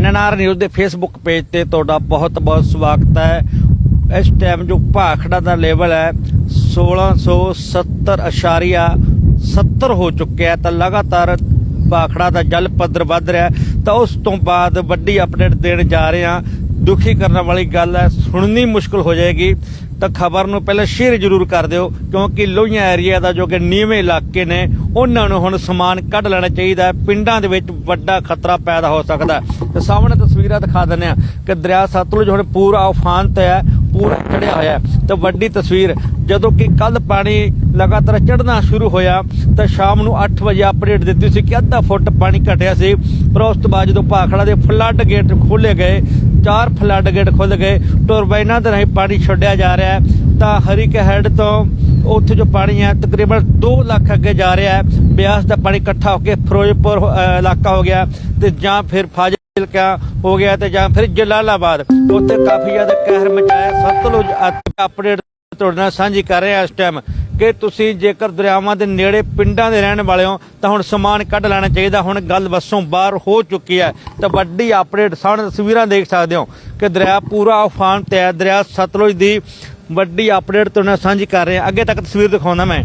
NNR news ਦੇ Facebook page ਤੇ ਤੁਹਾਡਾ ਬਹੁਤ-ਬਹੁਤ ਸਵਾਗਤ ਹੈ। ਇਸ ਟਾਈਮ ਜੋ ਭਾਖੜਾ ਦਾ ਲੈਵਲ ਹੈ 1670.70 ਹੋ ਚੁੱਕਿਆ ਤਾਂ ਲਗਾਤਾਰ ਭਾਖੜਾ ਦਾ ਜਲ ਪੱਧਰ ਵੱਧ ਰਿਹਾ ਤਾਂ ਉਸ ਤੋਂ ਬਾਅਦ ਵੱਡੀ ਅਪਡੇਟ ਦੇਣ ਜਾ ਰਹੇ ਹਾਂ। ਦੁਖੀ ਕਰਨ ਵਾਲੀ ਗੱਲ ਹੈ, ਸੁਣਨੀ ਮੁਸ਼ਕਲ ਹੋ ਜਾਏਗੀ। ਤਾਂ ਖਬਰ ਨੂੰ ਪਹਿਲਾਂ ਸ਼ੇਅਰ ਜ਼ਰੂਰ ਕਰ ਦਿਓ, ਕਿਉਂਕਿ ਲੋਹੀਆਂ ਏਰੀਆ ਦਾ ਜੋ ਕਿ ਨੀਵੇਂ ਇਲਾਕੇ ਨੇ ਉਹਨਾਂ ਨੂੰ ਹੁਣ ਸਮਾਨ ਕੱਢ ਲੈਣਾ ਚਾਹੀਦਾ ਹੈ। ਪਿੰਡਾਂ ਦੇ ਵਿੱਚ ਵੱਡਾ ਖਤਰਾ ਪੈਦਾ ਹੋ ਸਕਦਾ ਹੈ। ਤੇ ਸਾਹਮਣੇ ਤਸਵੀਰਾਂ ਦਿਖਾ ਦਿੰਦੇ ਆ ਕਿ ਦਰਿਆ ਸਤਲੁਜ ਹੁਣ ਪੂਰਾ ਉਫਾਨ ਤੇ ਹੈ, ਪੂਰਾ ਚੜਿਆ ਹੋਇਆ ਹੈ। ਤੇ ਵੱਡੀ ਤਸਵੀਰ, ਜਦੋਂ ਕਿ ਕੱਲ ਪਾਣੀ ਲਗਾਤਾਰ ਚੜਨਾ ਸ਼ੁਰੂ ਹੋਇਆ, ਤਾਂ ਸ਼ਾਮ ਨੂੰ 8 ਵਜੇ ਅਪਡੇਟ ਦਿੱਤੀ ਸੀ ਕਿ ਅੱਧਾ ਫੁੱਟ ਪਾਣੀ ਘਟਿਆ ਸੀ। ਪਰ ਉਸ ਤੋਂ ਬਾਅਦ ਜਦੋਂ ਭਾਖੜਾ ਦੇ ਫਲੱਡ ਗੇਟ ਖੋਲੇ ਗਏ, ਚਾਰ ਫਲੱਡ ਗੇਟ ਖੁੱਲ ਗਏ। ਟਰਬਾਈਨਾਂ ਦੇ ਰਾਹੀਂ ਪਾਣੀ ਛੱਡਿਆ ਜਾ ਰਿਹਾ ਹੈ। ਤਾਂ ਹਰੀਕੇ ਹੈਡ ਤੋਂ ਉੱਥੇ ਜੋ ਪਾਣੀ ਹੈ, ਤਕਰੀਬਨ 2 ਲੱਖ ਅੱਗੇ ਜਾ ਰਿਹਾ ਹੈ। ਬਿਆਸ ਦਾ ਪਾਣੀ ਇਕੱਠਾ ਹੋ ਕੇ ਫਿਰੋਜ਼ਪੁਰ ਇਲਾਕਾ ਹੋ ਗਿਆ ਤੇ ਜਾਂ ਫਿਰ ਫਾਜ਼ਿਲਕਾ ਹੋ ਗਿਆ ਤੇ ਜਾਂ ਫਿਰ ਜਲਾਲਾਬਾਦ। ਉੱਥੇ ਕਾਫੀ ਜ਼ਿਆਦਾ ਕਹਿਰ ਮਚਾਇਆ ਸਤਲੁਜ ਅਪਡੇਟ ਤੁਹਾਡੇ ਨਾਲ ਸਾਂਝੀ ਕਰ ਰਿਹਾ ਇਸ ਟਾਈਮ ਕਿ ਤੁਸੀਂ ਜੇਕਰ ਦਰਿਆਵਾਂ ਦੇ ਨੇੜੇ ਪਿੰਡਾਂ ਦੇ ਰਹਿਣ ਵਾਲੇ ਹੋ, ਤਾਂ ਹੁਣ ਸਮਾਨ ਕੱਢ ਲੈਣਾ ਚਾਹੀਦਾ। ਹੁਣ ਗੱਲ ਵਸੋਂ ਬਾਹਰ ਹੋ ਚੁੱਕੀ ਹੈ। ਤਾਂ ਵੱਡੀ ਅਪਡੇਟ ਸਾਹਮਣੇ ਤਸਵੀਰਾਂ ਦੇਖ ਸਕਦੇ ਹੋ ਕਿ ਦਰਿਆ ਪੂਰਾ ਉਫਾਨ ਤੇ ਹੈ। ਦਰਿਆ ਸਤਲੁਜ ਦੀ ਵੱਡੀ ਅਪਡੇਟ ਤੁਹਾਡੇ ਨਾਲ ਸਾਂਝੀ ਕਰ ਰਹੇ। ਹਾਂ ਅੱਗੇ ਤੱਕ ਤਸਵੀਰ ਦਿਖਾਉਂਦਾ ਮੈਂ।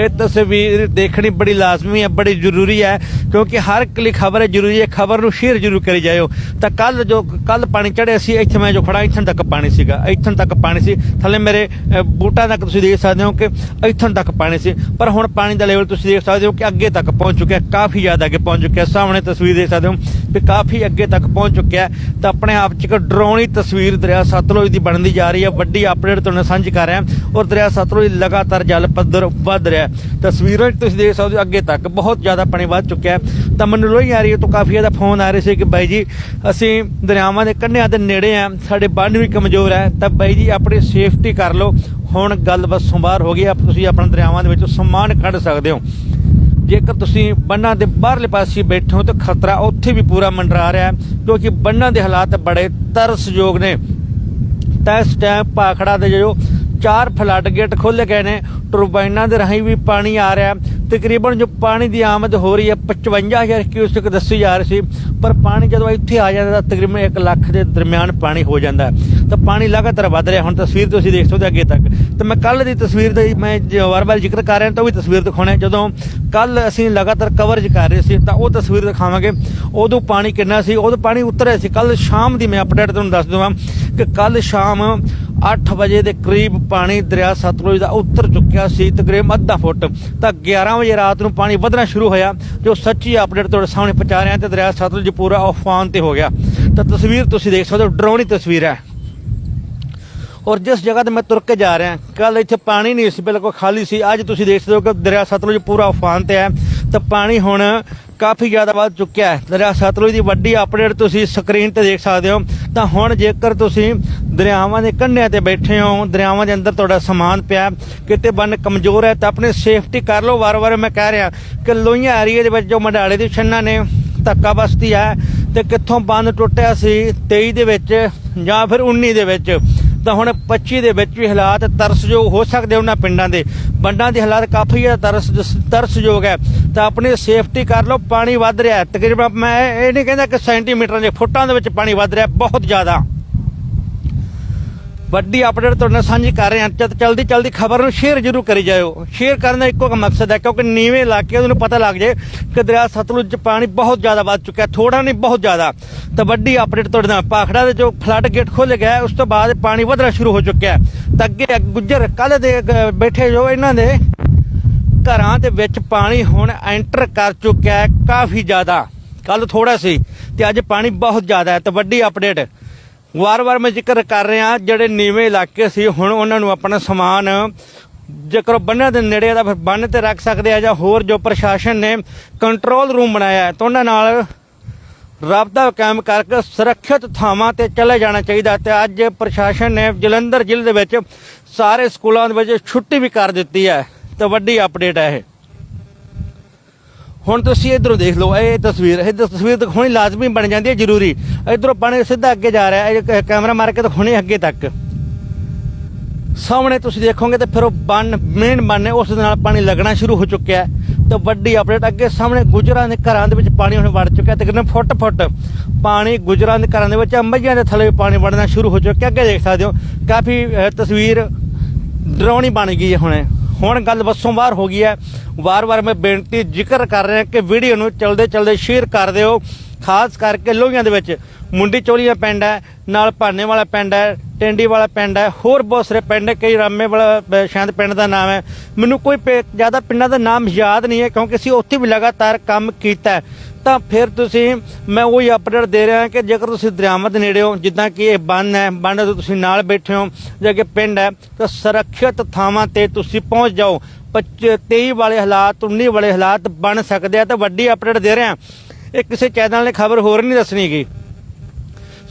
ਇਹ ਤਸਵੀਰ ਦੇਖਣੀ ਬੜੀ ਲਾਜ਼ਮੀ ਹੈ, ਬੜੀ ਜ਼ਰੂਰੀ ਹੈ, ਕਿਉਂਕਿ ਹਰ ਇੱਕ ਲਈ ਖਬਰ ਹੈ ਜ਼ਰੂਰੀ ਹੈ। ਖਬਰ ਨੂੰ ਸ਼ੇਅਰ ਜ਼ਰੂਰ ਕਰੀ ਜਾਇਓ। ਤਾਂ ਕੱਲ ਜੋ ਕੱਲ ਪਾਣੀ ਚੜਿਆ ਸੀ, ਇੱਥੇ ਮੈਂ ਜੋ ਖੜਾ ਇੱਥੋਂ ਤੱਕ ਪਾਣੀ ਸੀਗਾ। ਇੱਥੋਂ ਤੱਕ ਪਾਣੀ ਸੀ। ਥੱਲੇ ਮੇਰੇ ਬੂਟਾਂ ਤੱਕ ਤੁਸੀਂ ਦੇਖ ਸਕਦੇ ਹੋ ਕਿ ਇੱਥੋਂ ਤੱਕ ਪਾਣੀ ਸੀ। ਪਰ ਹੁਣ ਪਾਣੀ ਦਾ ਲੈਵਲ ਤੁਸੀਂ ਦੇਖ ਸਕਦੇ ਹੋ ਕਿ ਅੱਗੇ ਤੱਕ ਪਹੁੰਚ ਚੁੱਕਿਆ, ਕਾਫੀ ਜ਼ਿਆਦਾ ਅੱਗੇ ਪਹੁੰਚ ਚੁੱਕਿਆ। ਸਾਹਮਣੇ ਤਸਵੀਰ ਦੇਖ ਸਕਦੇ ਹੋ। ਵੀ ਕਾਫੀ ਅੱਗੇ ਤੱਕ ਪਹੁੰਚ ਚੁੱਕਿਆ ਤਾਂ ਆਪਣੇ ਆਪ 'ਚ ਇੱਕ ਡਰਾਉਣੀ ਤਸਵੀਰ ਦਰਿਆ ਸਤਲੁਜ ਦੀ ਬਣਦੀ ਜਾ ਰਹੀ ਹੈ। ਵੱਡੀ ਅਪਡੇਟ ਤੁਹਾਨੂੰ ਸਾਂਝੀ ਕਰ ਰਿਹਾ ਔਰ ਦਰਿਆ ਸਤਲੁਜ ਲਗਾਤਾਰ ਜਲ ਪੱਧਰ ਵੱਧ ਰਿਹਾ ਤਸਵੀਰਾਂ 'ਚ ਤੁਸੀਂ ਦੇਖ ਸਕਦੇ ਹੋ, ਅੱਗੇ ਤੱਕ ਬਹੁਤ ਜ਼ਿਆਦਾ ਪਾਣੀ ਵੱਧ ਚੁੱਕਿਆ ਤਾਂ ਮੈਨੂੰ ਲੋਹੀ ਆ ਰਹੀ ਹੈ ਤੋਂ ਕਾਫੀ ਜ਼ਿਆਦਾ ਫੋਨ ਆ ਰਹੇ ਸੀ ਕਿ ਬਾਈ ਜੀ, ਅਸੀਂ ਦਰਿਆਵਾਂ ਦੇ ਕੰਢਿਆਂ ਦੇ ਨੇੜੇ ਆ ਸਾਡੇ ਬੰਨ ਵੀ ਕਮਜ਼ੋਰ ਹੈ। ਤਾਂ ਬਾਈ ਜੀ, ਆਪਣੀ ਸੇਫਟੀ ਕਰ ਲਓ। ਹੁਣ ਗੱਲ ਬਸ ਬਾਹਰ ਹੋ ਗਈ ਆ ਤੁਸੀਂ ਆਪਣਾ ਦਰਿਆਵਾਂ ਦੇ ਵਿੱਚ ਸਮਾਨ ਕੱਢ ਸਕਦੇ ਹੋ। ਜੇਕਰ ਤੁਸੀਂ ਬੰਨਾਂ ਦੇ ਬਾਹਰਲੇ ਪਾਸੇ ਬੈਠੇ ਹੋ ਤਾਂ ਖਤਰਾ ਉੱਥੇ ਵੀ ਪੂਰਾ ਮੰਡਰਾ ਰਿਹਾ ਕਿਉਂਕਿ ਬੰਨਾਂ ਦੇ ਹਾਲਾਤ ਬੜੇ ਤਰਸਯੋਗ ਨੇ। ਤਾਂ ਇਸ ਟਾਈਮ ਪਾਖੜਾ ਦੇ ਜੋ ਚਾਰ ਫਲੱਡ ਗੇਟ ਖੋਲੇ ਗਏ ਨੇ, ਟਰਬਾਈਨਾਂ ਦੇ ਰਾਹੀਂ ਵੀ ਪਾਣੀ ਆ ਰਿਹਾ ਤਕਰੀਬਨ ਜੋ ਪਾਣੀ ਦੀ ਆਮਦ ਹੋ ਰਹੀ ਹੈ 55000 ਕਿਊਸਕ ਦੱਸੀ ਜਾ ਰਹੀ ਸੀ, ਪਰ ਪਾਣੀ ਜਦੋਂ ਇੱਥੇ ਆ ਜਾਂਦਾ ਤਾਂ ਤਕਰੀਬਨ 1 ਲੱਖ ਦੇ ਦਰਮਿਆਨ ਪਾਣੀ ਹੋ ਜਾਂਦਾ ਤਾਂ ਪਾਣੀ ਲਗਾਤਾਰ ਵੱਧ ਰਿਹਾ, ਹੁਣ ਤਸਵੀਰ ਤੁਸੀਂ ਦੇਖ ਸਕਦੇ ਹੋ ਅੱਗੇ ਤੱਕ। ਤਾਂ ਮੈਂ ਕੱਲ ਦੀ ਤਸਵੀਰ ਦਾ ਮੈਂ ਜੋ ਵਾਰ-ਵਾਰ ਜ਼ਿਕਰ ਕਰ ਰਿਹਾ ਤਾਂ ਉਹ ਵੀ ਤਸਵੀਰ ਦਿਖਾਉਣਾ ਜਦੋਂ ਕੱਲ ਅਸੀਂ ਲਗਾਤਾਰ ਕਵਰੇਜ ਕਰ ਰਹੇ ਸੀ ਤਾਂ ਉਹ ਤਸਵੀਰ ਦਿਖਾਵਾਂਗੇ। ਉਦੋਂ ਪਾਣੀ ਕਿੰਨਾ ਸੀ? ਉਦੋਂ ਪਾਣੀ ਉਤਰਿਆ ਸੀ। ਕੱਲ ਸ਼ਾਮ ਦੀ ਮੈਂ ਅਪਡੇਟ ਤੁਹਾਨੂੰ ਦੱਸ ਦਵਾਂ ਕਿ ਕੱਲ ਸ਼ਾਮ 8 ਵਜੇ ਦੇ ਕਰੀਬ ਪਾਣੀ ਦਰਿਆ ਸਤਲੁਜ ਦਾ ਉੱਤਰ ਚੁੱਕਿਆ ਸੀ। ਤਕਰੀਬਨ ਅੱਧਾ ਫੁੱਟ। ਤਾਂ 11 ਵਜੇ ਰਾਤ ਨੂੰ ਪਾਣੀ ਵਧਣਾ ਸ਼ੁਰੂ ਹੋਇਆ, ਜੋ ਸੱਚੀ ਅਪਡੇਟ ਤੁਹਾਡੇ ਸਾਹਮਣੇ ਪਹੁੰਚਾ ਰਿਹਾ ਤੇ ਦਰਿਆ ਸਤਲੁਜ ਪੂਰਾ ਉਫਾਨ ਤੇ ਹੋ ਗਿਆ। ਤਾਂ ਤਸਵੀਰ ਤੁਸੀਂ ਦੇਖ ਸਕਦੇ ਹੋ, ਡਰਾਉਣੀ ਤਸਵੀਰ ਹੈ। ਔਰ ਜਿਸ ਜਗ੍ਹਾ ਤੇ ਮੈਂ ਤੁਰ ਕੇ ਜਾ ਰਿਹਾ ਕੱਲ ਇੱਥੇ ਪਾਣੀ ਨਹੀਂ ਸੀ, ਬਿਲਕੁਲ ਖਾਲੀ ਸੀ। ਅੱਜ ਤੁਸੀਂ ਦੇਖ ਸਕਦੇ ਹੋ ਕਿ ਦਰਿਆ ਸਤਲੁਜ ਪੂਰਾ ਉਫਾਨ ਤੇ ਹੈ। ਤਾਂ ਪਾਣੀ ਹੁਣ ਕਾਫੀ ਜ਼ਿਆਦਾ ਵੱਧ ਚੁੱਕਿਆ ਹੈ। ਦਰਿਆ ਸਤਲੁਜ ਦੀ ਵੱਡੀ ਅਪਡੇਟ ਤੁਸੀਂ ਸਕਰੀਨ ਤੇ ਦੇਖ ਸਕਦੇ ਹੋ। ਤਾਂ ਹੁਣ ਜੇਕਰ ਤੁਸੀਂ ਦਰਿਆਵਾਂ ਦੇ ਕੰਢਿਆਂ ਤੇ ਬੈਠੇ ਹੋ, ਦਰਿਆਵਾਂ ਦੇ ਅੰਦਰ ਤੁਹਾਡਾ ਸਮਾਨ ਪਿਆ, ਕਿਤੇ ਬੰਨ ਕਮਜ਼ੋਰ ਹੈ, ਤਾਂ ਆਪਣੀ ਸੇਫਟੀ ਕਰ ਲਓ। ਵਾਰ-ਵਾਰ ਮੈਂ ਕਹਿ ਰਿਹਾ ਕਿ ਲੋਹੀਆਂ ਏਰੀਏ ਦੇ ਵਿੱਚ ਜੋ ਮੰਡਾਲੇ ਦੀ ਛੰਨਾ ਨੇ, ਧੱਕਾ ਬਸਤੀ ਹੈ, ਤੇ ਕਿੱਥੋਂ ਬੰਨ ਟੁੱਟਿਆ ਸੀ 23 ਦੇ ਵਿੱਚ ਜਾਂ ਫਿਰ 19 ਦੇ ਵਿੱਚ। ਤਾਂ ਹੁਣ 25 ਦੇ ਵਿੱਚ ਵੀ ਹਾਲਾਤ ਤਰਸਯੋਗ ਹੋ ਸਕਦੇ ਉਹਨਾਂ ਪਿੰਡਾਂ ਦੇ। ਬੰਡਾਂ ਦੇ ਹਾਲਾਤ ਕਾਫੀ ਜ਼ਿਆਦਾ ਤਰਸ ਤਰਸਯੋਗ ਹੈ। ਤਾਂ ਆਪਣੀ ਸੇਫਟੀ ਕਰ ਲਓ, ਪਾਣੀ ਵੱਧ ਰਿਹਾ ਤਕਰੀਬਨ ਮੈਂ ਇਹ ਨਹੀਂ ਕਹਿੰਦਾ ਕਿ ਸੈਂਟੀਮੀਟਰਾਂ ਦੇ ਫੁੱਟਾਂ ਦੇ ਵਿੱਚ ਪਾਣੀ ਵੱਧ ਰਿਹਾ, ਬਹੁਤ ਜ਼ਿਆਦਾ। ਵੱਡੀ ਅਪਡੇਟ ਤੁਹਾਡੇ ਨਾਲ ਸਾਂਝੀ ਕਰ ਰਹੇ ਹਾਂ। ਜਦ ਚਲਦੀ ਚਲਦੀ ਖਬਰ ਨੂੰ ਸ਼ੇਅਰ ਜ਼ਰੂਰ ਕਰੀ ਜਾਇਓ। ਸ਼ੇਅਰ ਕਰਨ ਦਾ ਇੱਕੋ ਇੱਕ ਮਕਸਦ ਹੈ ਕਿਉਂਕਿ ਨੀਵੇਂ ਇਲਾਕੇ ਨੂੰ ਪਤਾ ਲੱਗ ਜਾਏ ਕਿ ਦਰਿਆ ਸਤਲੁਜ 'ਚ ਪਾਣੀ ਬਹੁਤ ਜ਼ਿਆਦਾ ਵੱਧ ਚੁੱਕਿਆ ਥੋੜਾ ਨਹੀਂ ਬਹੁਤ ਜ਼ਿਆਦਾ। ਤਾਂ ਵੱਡੀ ਅਪਡੇਟ ਤੁਹਾਡੇ ਨਾਲ ਪਾਖੜਾ ਦੇ ਜੋ ਫਲੱਡ ਗੇਟ ਖੋਲੇ ਗਿਆ ਉਸ ਤੋਂ ਬਾਅਦ ਪਾਣੀ ਵਧਣਾ ਸ਼ੁਰੂ ਹੋ ਚੁੱਕਿਆ ਤਾਂ ਅੱਗੇ ਗੁੱਜਰ ਕੱਲ ਦੇ ਅ, ਬੈਠੇ ਜੋ ਇਹਨਾਂ ਦੇ ਘਰਾਂ ਦੇ ਵਿੱਚ ਪਾਣੀ ਹੁਣ ਐਂਟਰ ਕਰ ਚੁੱਕਿਆ ਹੈ ਕਾਫੀ ਜ਼ਿਆਦਾ। ਕੱਲ ਥੋੜਾ ਸੀ ਤੇ ਅੱਜ ਪਾਣੀ ਬਹੁਤ ਜ਼ਿਆਦਾ ਹੈ। ਤਾਂ ਵੱਡੀ ਅਪਡੇਟ ਵਾਰ-ਵਾਰ ਮੈਂ ਜ਼ਿਕਰ ਕਰ ਰਿਹਾ, ਜਿਹੜੇ ਨੀਵੇਂ ਇਲਾਕੇ ਸੀ, ਹੁਣ ਉਹਨਾਂ ਨੂੰ ਆਪਣਾ ਸਮਾਨ ਜੇਕਰ ਉਹ ਦੇ ਨੇੜੇ ਆ ਤਾਂ ਫਿਰ ਬੰਨ ਤੇ ਰੱਖ ਸਕਦੇ ਆ ਜਾਂ ਹੋਰ ਜੋ ਪ੍ਰਸ਼ਾਸਨ ਨੇ ਕੰਟਰੋਲ ਰੂਮ ਬਣਾਇਆ ਹੈ, ਤਾਂ ਉਹਨਾਂ ਨਾਲ ਰਾਬਤਾ ਕਾਇਮ ਕਰਕੇ ਸੁਰੱਖਿਅਤ ਥਾਵਾਂ ਤੇ ਚਲੇ ਜਾਣਾ ਚਾਹੀਦਾ ਤੇ ਅੱਜ ਪ੍ਰਸ਼ਾਸਨ ਨੇ ਜਲੰਧਰ ਜ਼ਿਲ੍ਹੇ ਦੇ ਵਿੱਚ ਸਾਰੇ ਸਕੂਲਾਂ ਦੇ ਵਿੱਚ ਛੁੱਟੀ ਵੀ ਕਰ ਦਿੱਤੀ ਹੈ, ਤਾਂ ਵੱਡੀ ਅਪਡੇਟ ਹੈ ਇਹ। ਹੁਣ ਤੁਸੀਂ ਇਧਰੋਂ ਦੇਖ ਲਓ, ਇਹ ਤਸਵੀਰ ਇਹ ਤਸਵੀਰ ਦਿਖਾਉਣੀ ਲਾਜ਼ਮੀ ਬਣ ਜਾਂਦੀ ਹੈ, ਜ਼ਰੂਰੀ। ਇਧਰੋਂ ਪਾਣੀ ਸਿੱਧਾ ਅੱਗੇ ਜਾ ਰਿਹਾ, ਇਹ ਕ- ਕੈਮਰਾ ਮਾਰ ਕੇ ਦਿਖਾਉਣੀ ਅੱਗੇ ਤੱਕ। ਸਾਹਮਣੇ ਤੁਸੀਂ ਦੇਖੋਗੇ ਤੇ ਫਿਰ ਉਹ ਬੰਨ, ਮੇਨ ਬੰਨ ਉਸ ਦੇ ਨਾਲ ਪਾਣੀ ਲੱਗਣਾ ਸ਼ੁਰੂ ਹੋ ਚੁੱਕਿਆ ਹੈ। ਤੇ ਵੱਡੀ ਅਪਡੇਟ ਅੱਗੇ ਸਾਹਮਣੇ ਗੁਜਰਾਂ ਦੇ ਘਰਾਂ ਦੇ ਵਿੱਚ ਪਾਣੀ ਹੁਣ ਵੜ ਚੁੱਕਿਆ, ਤਕਰੀਬਨ ਫੁੱਟ ਫੁੱਟ ਪਾਣੀ ਗੁਜਰਾਂ ਦੇ ਘਰਾਂ ਦੇ ਵਿੱਚ, ਅੰਬਈਆਂ ਦੇ ਥੱਲੇ ਵੀ ਪਾਣੀ ਵੜਨਾ ਸ਼ੁਰੂ ਹੋ ਚੁੱਕਿਆ। ਅੱਗੇ ਦੇਖ ਸਕਦੇ ਹੋ, ਕਾਫੀ ਤਸਵੀਰ ਡਰਾਉਣੀ ਬਣ ਗਈ ਹੈ ਹੁਣੇ। ਹੁਣ ਗੱਲ ਬੱਸੋਂ ਬਾਹਰ ਹੋ ਗਈ ਹੈ। ਵਾਰ-ਵਾਰ ਮੈਂ ਬੇਨਤੀ, ਜ਼ਿਕਰ ਕਰ ਰਿਹਾ ਕਿ ਵੀਡੀਓ ਨੂੰ ਚਲਦੇ ਚਲਦੇ ਸ਼ੇਅਰ ਕਰ ਦਿਓ। ਖਾਸ ਕਰਕੇ ਲੋਹੀਆਂ ਦੇ ਵਿੱਚ। ਮੁੰਡੀ ਚੋਲੀਆਂ ਪਿੰਡ ਹੈ ਨਾਲ ਭਾਨੇ ਵਾਲਾ ਪਿੰਡ ਹੈ ਟੈਂਡੀ ਵਾਲਾ ਪਿੰਡ ਹੈ ਹੋਰ ਬਹੁਤ ਸਾਰੇ ਪਿੰਡ ਹੈ ਕਈ ਰਾਮੇ ਵਾਲਾ ਅਹ, ਸ਼ਾਇਦ ਪਿੰਡ ਦਾ ਨਾਮ ਹੈ। ਮੈਨੂੰ ਕੋਈ ਪੇ- ਜ਼ਿਆਦਾ ਪਿੰਡਾਂ ਦਾ ਨਾਮ ਯਾਦ ਨਹੀਂ ਹੈ ਕਿਉਂਕਿ ਅਸੀਂ ਉੱਥੇ ਵੀ ਲਗਾਤਾਰ ਕੰਮ ਕੀਤਾ ਤਾਂ ਫਿਰ ਤੁਸੀਂ ਮੈਂ ਉਹੀ ਅਪਡੇਟ ਦੇ ਰਿਹਾ ਕਿ ਜੇਕਰ ਤੁਸੀਂ ਦਰਿਆਵਾਂ ਦੇ ਨੇੜੇ ਹੋ ਜਿੱਦਾਂ ਕਿ ਇਹ ਬੰਨ ਹੈ ਬੰਨ ਦੇ ਤੁਸੀਂ ਨਾਲ ਬੈਠੇ ਹੋ ਜਾਂ ਕਿ ਪਿੰਡ ਹੈ ਤਾਂ ਸੁਰੱਖਿਅਤ ਥਾਵਾਂ ਤੇ ਤੁਸੀਂ ਪਹੁੰਚ ਜਾਓ। 23 ਵਾਲੇ ਹਾਲਾਤ 19 ਵਾਲੇ ਹਾਲਾਤ ਬਣ ਸਕਦੇ ਆ ਤਾਂ ਵੱਡੀ ਅਪਡੇਟ ਦੇ ਰਿਹਾ। ਇਹ ਕਿਸੇ ਚੈਨਲ ਨੇ ਖਬਰ ਹੋਰ ਨਹੀਂ ਦੱਸਣੀ ਗੀ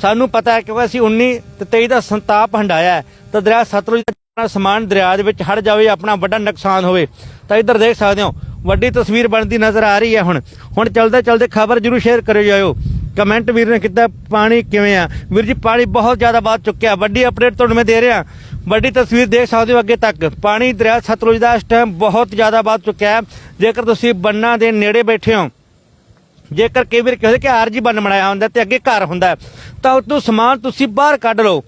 ਸਾਨੂੰ ਪਤਾ ਹੈ ਕਿ ਅਸੀਂ 19 ਤੇ 23 ਦਾ ਸੰਤਾਪ ਹੰਡਾਇਆ ਤਾਂ ਦਰਿਆ ਸਤਲੁਜ ਦਾ ਸਮਾਨ ਦਰਿਆ ਦੇ ਵਿੱਚ ਹੜ ਜਾਵੇ, ਆਪਣਾ ਵੱਡਾ ਨੁਕਸਾਨ ਹੋਵੇ। ਤਾਂ ਇੱਧਰ ਦੇਖ ਸਕਦੇ ਹੋ, ਵੱਡੀ ਤਸਵੀਰ ਬਣਦੀ ਨਜ਼ਰ ਆ ਰਹੀ ਹੈ ਹੁਣ। ਹੁਣ ਚਲਦੇ ਚਲਦੇ ਖਬਰ ਜਰੂਰ ਸ਼ੇਅਰ ਕਰਿਓ ਜਾਇਓ। ਕਮੈਂਟ ਵੀਰ ਨੇ ਕੀਤਾ, ਪਾਣੀ ਕਿਵੇਂ ਆ? ਵੀਰ ਜੀ, ਪਾਣੀ ਬਹੁਤ ਜ਼ਿਆਦਾ ਵੱਧ ਚੁੱਕਿਆ ਵੱਡੀ ਅਪਡੇਟ ਤੁਹਾਨੂੰ ਮੈਂ ਦੇ ਰਿਹਾ। ਵੱਡੀ ਤਸਵੀਰ ਦੇਖ ਸਕਦੇ ਹੋ ਅੱਗੇ ਤੱਕ। ਪਾਣੀ ਦਰਿਆ ਸਤਲੁਜ ਦਾ ਇਸ ਟਾਈਮ ਬਹੁਤ ਜ਼ਿਆਦਾ ਵੱਧ ਚੁੱਕਿਆ ਹੈ। ਜੇਕਰ ਤੁਸੀਂ ਬੰਨਾਂ ਦੇ ਨੇੜੇ ਬੈਠੇ ਹੋ ਜੇਕਰ ਕਈ ਵਾਰ ਕਹਿੰਦੇ ਕਿ ਆਰਜੀ ਬੰਨ ਬਣਾਇਆ ਹੁੰਦਾ ਤੇ ਅੱਗੇ ਘਰ ਹੁੰਦਾ ਹੈ, ਤਾਂ ਉਤੋਂ ਸਮਾਨ ਤੁਸੀਂ ਬਾਹਰ ਕੱਢ ਲਓ।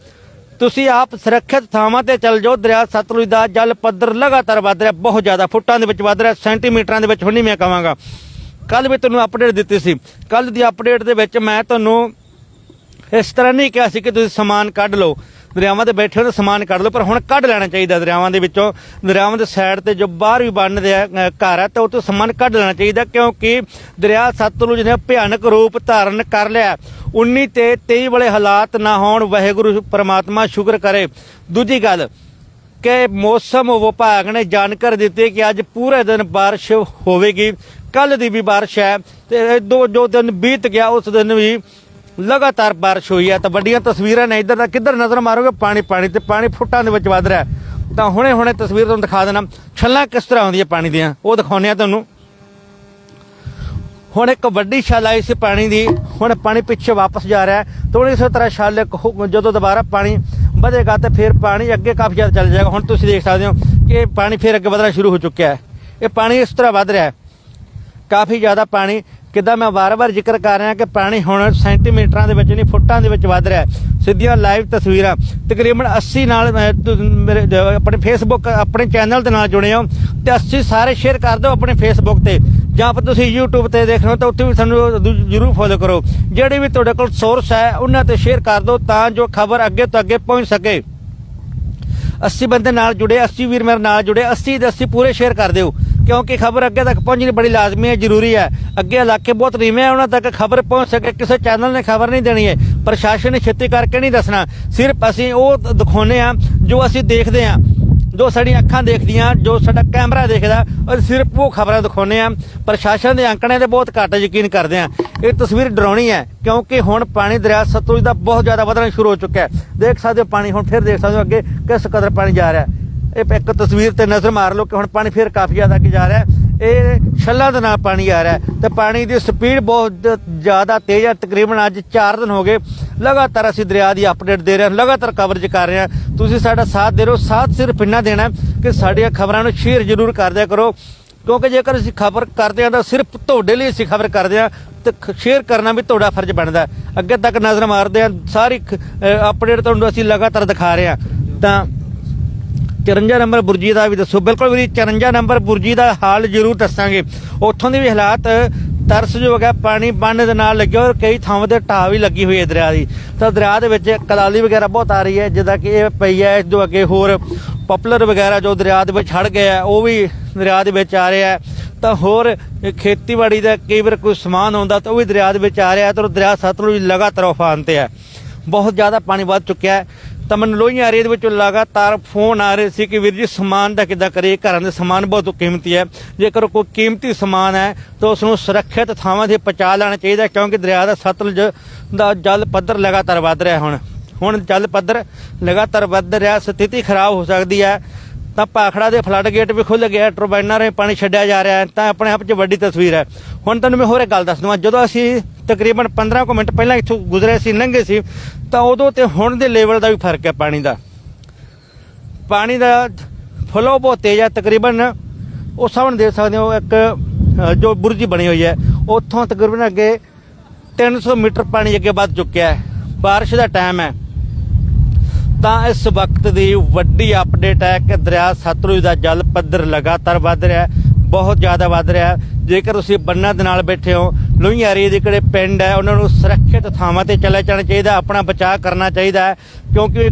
ਤੁਸੀਂ ਆਪ ਸੁਰੱਖਿਅਤ ਥਾਵਾਂ ਤੇ ਚੱਲ ਜਾਓ। ਦਰਿਆ ਸਤਲੁਜ ਦਾ ਜਲ ਪੱਧਰ ਲਗਾਤਾਰ ਵੱਧ ਰਿਹਾ ਬਹੁਤ ਜ਼ਿਆਦਾ ਫੁੱਟਾਂ ਦੇ ਵਿੱਚ ਵੱਧ ਰਿਹਾ ਸੈਂਟੀਮੀਟਰਾਂ ਦੇ ਵਿੱਚ ਹੁਣ ਨਹੀਂ ਮੈਂ ਕਹਾਂਗਾ ਕੱਲ ਵੀ ਤੁਹਾਨੂੰ ਅਪਡੇਟ ਦਿੱਤੀ ਸੀ। ਕੱਲ ਦੀ ਅਪਡੇਟ ਦੇ ਵਿੱਚ ਮੈਂ ਤੁਹਾਨੂੰ ਇਸ ਤਰ੍ਹਾਂ ਨਹੀਂ ਕਿਹਾ ਸੀ ਕਿ ਤੁਸੀਂ ਸਮਾਨ ਕੱਢ ਲਓ। ਦਰਿਆਵਾਂ ਤੇ ਬੈਠੇ ਹੋਏ ਸਮਾਨ ਕੱਢ ਲਓ, ਪਰ ਹੁਣ ਕੱਢ ਲੈਣਾ ਚਾਹੀਦਾ ਦਰਿਆਵਾਂ ਦੇ ਵਿੱਚੋਂ। ਦਰਿਆਵਾਂ ਦੇ ਸਾਈਡ ਤੇ ਜੋ ਬਾਹਰ ਵੀ ਬਣਦੇ ਆ ਘਰ ਆ, ਤਾਂ ਉਹ ਤੋਂ ਸਮਾਨ ਕੱਢ ਲੈਣਾ ਚਾਹੀਦਾ, ਕਿਉਂਕਿ ਦਰਿਆ ਸਤਲੁਜ ਨੇ ਭਿਆਨਕ ਰੂਪ ਧਾਰਨ ਕਰ ਲਿਆ। 19 ਤੇ 23 ਵਾਲੇ ਹਾਲਾਤ ਨਾ ਹੋਣ, ਵਾਹਿਗੁਰੂ ਪ੍ਰਮਾਤਮਾ ਸ਼ੁਕਰ ਕਰੇ। ਦੂਜੀ ਗੱਲ, ਕਿ ਮੌਸਮ ਵਿਭਾਗ ਨੇ ਜਾਣਕਾਰੀ ਦਿੱਤੀ ਕਿ ਅੱਜ ਪੂਰੇ ਦਿਨ ਬਾਰਿਸ਼ ਹੋਵੇਗੀ। ਕੱਲ ਦੀ ਵੀ ਬਾਰਿਸ਼ ਹੈ, ਤੇ ਦੋ, ਜੋ ਦਿਨ ਬੀਤ ਗਿਆ, ਉਸ ਦਿਨ ਵੀ ਲਗਾਤਾਰ ਬਾਰਿਸ਼ ਹੋਈ ਹੈ ਤਾਂ ਵੱਡੀਆਂ ਤਸਵੀਰਾਂ ਨੇ ਇੱਧਰ ਦਾ ਕਿੱਧਰ ਨਜ਼ਰ ਮਾਰੋਗੇ? ਪਾਣੀ ਪਾਣੀ ਤੇ ਪਾਣੀ ਫੁੱਟਾਂ ਦੇ ਵਿੱਚ ਵੱਧ ਰਿਹਾ ਤਾਂ ਹੁਣੇ ਹੁਣੇ ਤਸਵੀਰ ਤੁਹਾਨੂੰ ਦਿਖਾ ਦੇਣਾ। ਛੱਲਾਂ ਕਿਸ ਤਰ੍ਹਾਂ ਆਉਂਦੀਆਂ ਪਾਣੀ ਦੀਆਂ? ਉਹ ਦਿਖਾਉਂਦੇ ਆ ਤੁਹਾਨੂੰ। ਹੁਣ ਇੱਕ ਵੱਡੀ ਛੱਲ ਆਈ ਸੀ ਪਾਣੀ ਦੀ। ਹੁਣ ਪਾਣੀ ਪਿੱਛੇ ਵਾਪਸ ਜਾ ਰਿਹਾ ਹੈ। ਤਾਂ ਹੁਣ ਇਸੇ ਤਰ੍ਹਾਂ ਛੱਲ ਇੱਕ ਹੋ- ਜਦੋਂ ਦੁਬਾਰਾ ਪਾਣੀ ਵਧੇਗਾ ਤਾਂ ਫਿਰ ਪਾਣੀ ਅੱਗੇ ਕਾਫੀ ਜ਼ਿਆਦਾ ਚੱਲ ਜਾਏਗਾ। ਹੁਣ ਤੁਸੀਂ ਦੇਖ ਸਕਦੇ ਹੋ ਕਿ ਪਾਣੀ ਫਿਰ ਅੱਗੇ ਵਧਣਾ ਸ਼ੁਰੂ ਹੋ ਚੁੱਕਿਆ ਹੈ। ਇਹ ਪਾਣੀ ਇਸ ਤਰ੍ਹਾਂ ਵੱਧ ਰਿਹਾ ਹੈ। ਕਾਫੀ ਜ਼ਿਆਦਾ ਪਾਣੀ ਕਿੱਦਾਂ ਮੈਂ ਵਾਰ-ਵਾਰ ਜ਼ਿਕਰ ਕਰ ਰਿਹਾ ਕਿ ਪਾਣੀ ਹੁਣ ਸੈਂਟੀਮੀਟਰਾਂ ਦੇ ਵਿੱਚ ਨਹੀਂ, ਫੁੱਟਾਂ ਦੇ ਵਿੱਚ ਵੱਧ ਰਿਹਾ ਸਿੱਧੀਆਂ ਲਾਈਵ ਤਸਵੀਰਾਂ। ਤਕਰੀਬਨ 80 ਨਾਲ ਮੈਂ ਮੇਰੇ ਆਪਣੇ ਫੇਸਬੁੱਕ ਆਪਣੇ ਚੈਨਲ ਦੇ ਨਾਲ ਜੁੜੇ ਹੋ ਤੇ 80 ਸਾਰੇ ਸ਼ੇਅਰ ਕਰ ਦਿਓ ਆਪਣੇ ਫੇਸਬੁੱਕ ਤੇ। ਜਾਂ ਫਿਰ ਤੁਸੀਂ YouTube ਤੇ ਦੇਖ ਰਹੇ ਹੋ ਤਾਂ ਉੱਥੇ ਵੀ ਸਾਨੂੰ ਜ਼ਰੂਰ ਫੋਲੋ ਕਰੋ। ਜਿਹੜੇ ਵੀ ਤੁਹਾਡੇ ਕੋਲ ਸੋਰਸ ਹੈ, ਉਹਨਾਂ ਤੇ ਸ਼ੇਅਰ ਕਰ ਦਿਓ ਤਾਂ ਜੋ ਖਬਰ ਅੱਗੇ ਤੋਂ ਅੱਗੇ ਪਹੁੰਚ ਸਕੇ। 80 ਬੰਦੇ ਨਾਲ ਜੁੜੇ 80 ਵੀਰ ਮੇਰੇ ਨਾਲ ਜੁੜੇ 80 ਦੇ 80 ਪੂਰੇ ਸ਼ੇਅਰ ਕਰ ਦਿਓ। ਕਿਉਂਕਿ ਖਬਰ ਅੱਗੇ ਤੱਕ ਪਹੁੰਚਣੀ ਬੜੀ ਲਾਜ਼ਮੀ ਹੈ, ਜ਼ਰੂਰੀ ਹੈ। ਅੱਗੇ ਇਲਾਕੇ ਬਹੁਤ ਨੀਵੇਂ ਆ, ਉਹਨਾਂ ਤੱਕ ਖਬਰ ਪਹੁੰਚ ਸਕੇ। ਕਿਸੇ ਚੈਨਲ ਨੇ ਖਬਰ ਨਹੀਂ ਦੇਣੀ ਹੈ। ਪ੍ਰਸ਼ਾਸਨ ਨੇ ਛੇਤੀ ਕਰਕੇ ਨਹੀਂ ਦੱਸਣਾ। ਸਿਰਫ ਅਸੀਂ ਉਹ ਦਿਖਾਉਨੇ ਆ ਜੋ ਅਸੀਂ ਦੇਖਦੇ ਆ ਜੋ ਸਾਡੀਆਂ ਅੱਖਾਂ ਦੇਖਦੀਆਂ, ਜੋ ਸਾਡਾ ਕੈਮਰਾ ਦੇਖਦਾ ਔਰ ਸਿਰਫ ਉਹ ਖਬਰਾਂ ਦਿਖਾਉਨੇ ਆ ਪ੍ਰਸ਼ਾਸਨ ਦੇ ਅੰਕੜੇ ਤੇ ਬਹੁਤ ਘੱਟ ਯਕੀਨ ਕਰਦੇ ਆ ਇਹ ਤਸਵੀਰ ਡਰਾਉਣੀ ਹੈ, ਕਿਉਂਕਿ ਹੁਣ ਪਾਣੀ ਦਰਿਆ ਸਤਲੁਜ ਦਾ ਬਹੁਤ ਜ਼ਿਆਦਾ ਵਧਣਾ ਸ਼ੁਰੂ ਹੋ ਚੁੱਕਾ ਹੈ। ਦੇਖ ਸਕਦੇ ਹੋ ਪਾਣੀ, ਹੁਣ ਫਿਰ ਦੇਖ ਸਕਦੇ ਹੋ ਅੱਗੇ ਕਿਸ ਕਦਰ ਪਾਣੀ ਜਾ ਰਿਹਾ ਹੈ। ਇਹ ਇੱਕ ਤਸਵੀਰ ਤੇ ਨਜ਼ਰ ਮਾਰ ਲਓ ਕਿ ਹੁਣ ਪਾਣੀ ਫਿਰ ਕਾਫੀ ਜ਼ਿਆਦਾ ਅੱਗੇ ਜਾ ਰਿਹਾ ਹੈ। ਇਹ ਛੱਲਾਂ ਦੇ ਨਾਲ ਪਾਣੀ ਆ ਰਿਹਾ ਹੈ ਤੇ ਪਾਣੀ ਦੀ ਸਪੀਡ ਬਹੁਤ ਜ਼ਿਆਦਾ ਤੇਜ਼ ਹੈ। ਤਕਰੀਬਨ ਅੱਜ 4 ਦਿਨ ਹੋ ਗਏ ਲਗਾਤਾਰ ਅਸੀਂ ਦਰਿਆ ਦੀ ਅਪਡੇਟ ਦੇ ਰਹੇ ਹਾਂ, ਲਗਾਤਾਰ ਕਵਰੇਜ ਕਰ ਰਹੇ ਹਾਂ। ਤੁਸੀਂ ਸਾਡਾ ਸਾਥ ਦੇ ਰਹੋ ਸਾਥ ਸਿਰਫ ਇੰਨਾ ਦੇਣਾ ਕਿ ਸਾਡੀਆਂ ਖਬਰਾਂ ਨੂੰ ਸ਼ੇਅਰ ਜ਼ਰੂਰ ਕਰਦਿਆ ਕਰੋ। ਕਿਉਂਕਿ ਜੇਕਰ ਅਸੀਂ ਖਬਰ ਕਰਦੇ ਹਾਂ ਤਾਂ ਸਿਰਫ ਤੁਹਾਡੇ ਲਈ ਅਸੀਂ ਖਬਰ ਕਰਦੇ ਹਾਂ ਤੇ ਸ਼ੇਅਰ ਕਰਨਾ ਵੀ ਤੁਹਾਡਾ ਫਰਜ਼ ਬਣਦਾ ਅੱਗੇ ਤੱਕ ਨਜ਼ਰ ਮਾਰਦੇ ਹਾਂ। ਸਾਰੀ ਅਪਡੇਟ ਤੁਹਾਨੂੰ ਅਸੀਂ ਲਗਾਤਾਰ ਦਿਖਾ ਰਹੇ ਹਾਂ। ਤਾਂ 54 ਨੰਬਰ ਬੁਰਜੀ ਦਾ ਵੀ ਦੱਸੋ। ਬਿਲਕੁਲ ਵੀ 54 ਨੰਬਰ ਬੁਰਜੀ ਦਾ ਹਾਲ ਜ਼ਰੂਰ ਦੱਸਾਂਗੇ। ਉੱਥੋਂ ਦੇ ਵੀ ਹਾਲਾਤ ਤਰਸਯੋਗ ਹੈ, ਪਾਣੀ ਬੰਨ ਦੇ ਨਾਲ ਲੱਗਿਆ ਔਰ ਕਈ ਥਾਵਾਂ ਤੇ ਢਾਹ ਵੀ ਲੱਗੀ ਹੋਈ ਹੈ ਦਰਿਆ ਦੀ। ਤਾਂ ਦਰਿਆ ਦੇ ਵਿੱਚ ਕਲਾਲੀ ਵਗੈਰਾ ਬਹੁਤ ਆ ਰਹੀ ਹੈ, ਜਿੱਦਾਂ ਕਿ ਇਹ ਪਈ ਹੈ, ਇਸ ਤੋਂ ਅੱਗੇ ਹੋਰ ਪਪਲਰ ਵਗੈਰਾ ਜੋ ਦਰਿਆ ਦੇ ਵਿੱਚ ਛੜ ਗਿਆ ਉਹ ਵੀ ਦਰਿਆ ਦੇ ਵਿੱਚ ਆ ਰਿਹਾ ਹੈ। ਤਾਂ ਹੋਰ ਖੇਤੀਬਾੜੀ ਦਾ ਕਈ ਵਾਰ ਕੋਈ ਸਮਾਨ ਆਉਂਦਾ ਤਾਂ ਉਹ ਵੀ ਦਰਿਆ ਦੇ ਵਿੱਚ ਆ ਰਿਹਾ ਹੈ, ਤਾਂ ਉਹ ਦਰਿਆ ਸਤਲੁਜ ਲਗਾਤਾਰ ਉਫਾਨ ਤੇ ਹੈ। ਬਹੁਤ ਜ਼ਿਆਦਾ ਪਾਣੀ ਵੱਧ ਚੁੱਕਿਆ ਹੈ। ਤਾਂ ਮੈਨੂੰ ਲੋਹੀਆਂ ਏਰੀਆ ਦੇ ਵਿੱਚੋਂ ਲਗਾਤਾਰ ਫੋਨ ਆ ਰਹੇ ਸੀ ਕਿ ਵੀਰ ਜੀ ਸਮਾਨ ਦਾ ਕਿੱਦਾਂ ਕਰੀਏ? ਘਰਾਂ ਦੇ ਸਮਾਨ ਬਹੁਤ ਕੀਮਤੀ ਹੈ। ਜੇਕਰ ਕੋਈ ਕੀਮਤੀ ਸਮਾਨ ਹੈ, ਤਾਂ ਉਸ ਨੂੰ ਸੁਰੱਖਿਅਤ ਥਾਵਾਂ ਤੇ ਪਹੁੰਚਾ ਲੈਣਾ ਚਾਹੀਦਾ ਕਿਉਂਕਿ ਦਰਿਆ ਦਾ ਸਤਲੁਜ ਦਾ ਜਲ ਪੱਧਰ ਲਗਾਤਾਰ ਵੱਧ ਰਿਹਾ ਹੁਣ। ਹੁਣ ਜਲ ਪੱਧਰ ਲਗਾਤਾਰ ਵੱਧ ਰਿਹਾ, ਸਥਿਤੀ ਖਰਾਬ ਹੋ ਸਕਦੀ ਹੈ। ਤਾਂ ਭਾਖੜਾ ਦੇ ਫਲੱਡ ਗੇਟ ਵੀ ਖੁੱਲ ਗਿਆ ਟਰਬਾਈਨਾਂ ਰਾਹੀਂ ਪਾਣੀ ਛੱਡਿਆ ਜਾ ਰਿਹਾ ਤਾਂ ਆਪਣੇ ਆਪ 'ਚ ਵੱਡੀ ਤਸਵੀਰ ਹੈ। ਹੁਣ ਤੁਹਾਨੂੰ ਮੈਂ ਹੋਰ ਇੱਕ ਗੱਲ ਦੱਸ ਦਵਾਂ ਜਦੋਂ ਅਸੀਂ ਤਕਰੀਬਨ 15 ਕੁ ਮਿੰਟ ਪਹਿਲਾਂ ਇੱਥੋਂ ਗੁਜ਼ਰੇ ਸੀ, ਲੰਘੇ ਸੀ, ਤਾਂ ਉਦੋਂ ਤੇ ਹੁਣ ਦੇ ਲੈਵਲ ਦਾ ਵੀ ਫ਼ਰਕ ਹੈ ਪਾਣੀ ਦਾ। ਪਾਣੀ ਦਾ ਫਲੋ ਬਹੁਤ ਤੇਜ਼ ਹੈ, ਤਕਰੀਬਨ ਉਹ ਸਾਹਮਣੇ ਦੇਖ ਸਕਦੇ ਹੋ, ਇੱਕ ਜੋ ਬੁਰਜੀ ਬਣੀ ਹੋਈ ਹੈ, ਉੱਥੋਂ ਤਕਰੀਬਨ ਅੱਗੇ 300 ਮੀਟਰ ਪਾਣੀ ਅੱਗੇ ਵੱਧ ਚੁੱਕਿਆ ਹੈ। ਬਾਰਿਸ਼ ਦਾ ਟਾਈਮ ਹੈ। ਤਾਂ ਇਸ ਵਕਤ ਦੀ ਵੱਡੀ ਅਪਡੇਟ ਹੈ ਕਿ ਦਰਿਆ ਸਤਲੁਜ ਦਾ ਜਲ ਪੱਧਰ ਲਗਾਤਾਰ ਵੱਧ ਰਿਹਾ ਹੈ, ਬਹੁਤ ਜ਼ਿਆਦਾ ਵੱਧ ਰਿਹਾ ਹੈ। ਜੇਕਰ ਤੁਸੀਂ ਬੰਨਾਂ ਦੇ ਨਾਲ ਬੈਠੇ ਹੋ ਲੋਹੀ ਏਰੀਏ ਦੇ ਕਿਹੜੇ ਪਿੰਡ ਹੈ, ਉਹਨਾਂ ਨੂੰ ਸੁਰੱਖਿਅਤ ਥਾਵਾਂ ਤੇ ਚਲੇ ਜਾਣਾ ਚਾਹੀਦਾ, ਆਪਣਾ ਬਚਾਅ ਕਰਨਾ ਚਾਹੀਦਾ ਕਿਉਂਕਿ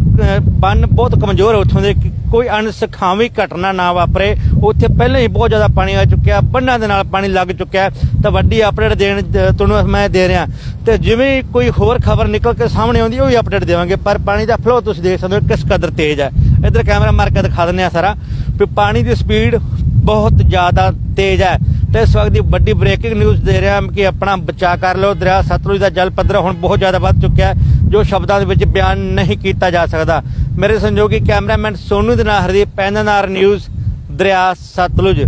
ਬੰਨ ਬਹੁਤ ਕਮਜ਼ੋਰ ਹੈ ਉੱਥੋਂ ਦੇ ਕੋਈ ਅਣਸਖਾਵੀ ਘਟਨਾ ਨਾ ਵਾਪਰੇ। ਉੱਥੇ ਪਹਿਲਾਂ ਹੀ ਬਹੁਤ ਜ਼ਿਆਦਾ ਪਾਣੀ ਆ ਚੁੱਕਿਆ ਬੰਨਾਂ ਦੇ ਨਾਲ ਪਾਣੀ ਲੱਗ ਚੁੱਕਿਆ। ਤਾਂ ਵੱਡੀ ਅਪਡੇਟ ਦੇਣ ਅਹ, ਤੁਹਾਨੂੰ ਮੈਂ ਦੇ ਰਿਹਾ। ਤੇ ਜਿਵੇਂ ਕੋਈ ਹੋਰ ਖਬਰ ਨਿਕਲ ਕੇ ਸਾਹਮਣੇ ਆਉਂਦੀ ਉਹ ਵੀ ਅਪਡੇਟ ਦੇਵਾਂਗੇ। ਪਰ ਪਾਣੀ ਦਾ ਫਲੋ ਤੁਸੀਂ ਦੇਖ ਸਕਦੇ ਹੋ ਕਿਸ ਕਦਰ ਤੇਜ਼ ਹੈ। ਇੱਧਰ ਕੈਮਰਾ ਮਾਰ ਕੇ ਦਿਖਾ ਦਿੰਦੇ ਆ ਸਾਰਾ। ਵੀ ਪਾਣੀ ਦੀ ਸਪੀਡ ਬਹੁਤ ਜ਼ਿਆਦਾ ਤੇਜ਼ ਹੈ। ਤੇ ਇਸ ਵਕਤ ਦੀ ਵੱਡੀ ਬ੍ਰੇਕਿੰਗ ਨਿਊਜ਼ ਦੇ ਰਿਹਾ ਹਾਂ ਕਿ ਆਪਣਾ ਬਚਾਅ ਕਰ ਲਓ। ਦਰਿਆ ਸਤਲੁਜ ਦਾ ਜਲ ਪੱਧਰ ਹੁਣ ਬਹੁਤ ਜ਼ਿਆਦਾ ਵੱਧ ਚੁੱਕਿਆ ਹੈ ਜੋ ਸ਼ਬਦਾਂ ਦੇ ਵਿੱਚ ਬਿਆਨ ਨਹੀਂ ਕੀਤਾ ਜਾ ਸਕਦਾ। ਮੇਰੇ ਸੰਯੋਗੀ ਕੈਮਰਾਮੈਨ ਸੋਨੂ ਦੇ ਨਾਲ ਹਰਦੀਪ ਪੈਨਨਾਰ ਨਿਊਜ਼ ਦਰਿਆ ਸਤਲੁਜ।